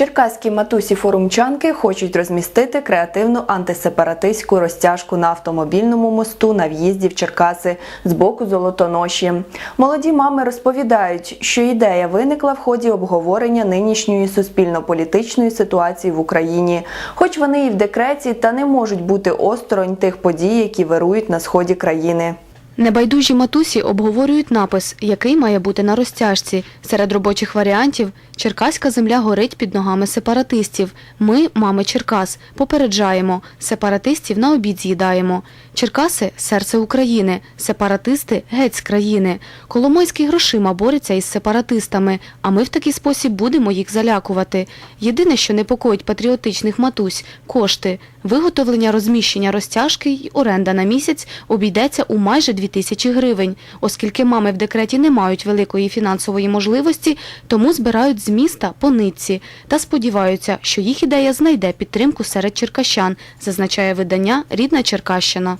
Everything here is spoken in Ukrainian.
Черкаські матусі форумчанки хочуть розмістити креативну антисепаратистську розтяжку на автомобільному мосту на в'їзді в Черкаси з боку Золотоноші. Молоді мами розповідають, що ідея виникла в ході обговорення нинішньої суспільно-політичної ситуації в Україні, хоч вони і в декреті та не можуть бути осторонь тих подій, які вирують на сході країни. Небайдужі матусі обговорюють напис, який має бути на розтяжці. Серед робочих варіантів Черкаська земля горить під ногами сепаратистів. Ми, мами Черкас, попереджаємо. Сепаратистів на обід з'їдаємо. Черкаси серце України. Сепаратисти геть з країни. Коломойський грошима бореться із сепаратистами, а ми в такий спосіб будемо їх залякувати. Єдине, що непокоїть патріотичних матусь кошти. Виготовлення розміщення розтяжки й оренда на місяць обійдеться у майже 2 тисячі гривень. Оскільки мами в декреті не мають великої фінансової можливості, тому збирають з міста по нитці та сподіваються, що їх ідея знайде підтримку серед черкащан, зазначає видання Рідна Черкащина.